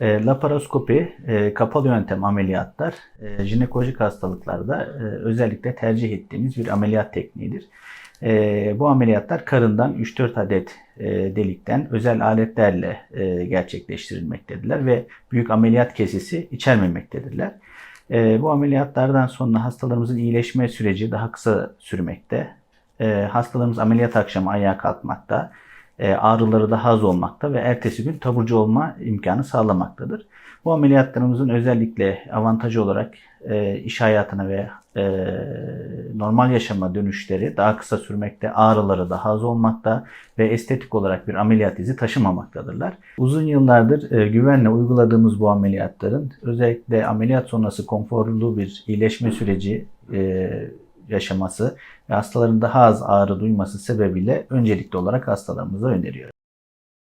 E, laparoskopi, e, kapalı yöntem ameliyatlar, e, jinekolojik hastalıklarda e, özellikle tercih ettiğimiz bir ameliyat tekniğidir. E, bu ameliyatlar karından 3-4 adet e, delikten özel aletlerle e, gerçekleştirilmektedirler ve büyük ameliyat kesisi içermemektedirler. E, bu ameliyatlardan sonra hastalarımızın iyileşme süreci daha kısa sürmekte. E, hastalarımız ameliyat akşamı ayağa kalkmakta, ağrıları daha az olmakta ve ertesi gün taburcu olma imkanı sağlamaktadır. Bu ameliyatlarımızın özellikle avantajı olarak e, iş hayatına ve e, normal yaşama dönüşleri daha kısa sürmekte, ağrıları daha az olmakta ve estetik olarak bir ameliyat izi taşımamaktadırlar. Uzun yıllardır e, güvenle uyguladığımız bu ameliyatların özellikle ameliyat sonrası konforlu bir iyileşme süreci e, yaşaması ve hastaların daha az ağrı duyması sebebiyle öncelikli olarak hastalarımıza öneriyoruz.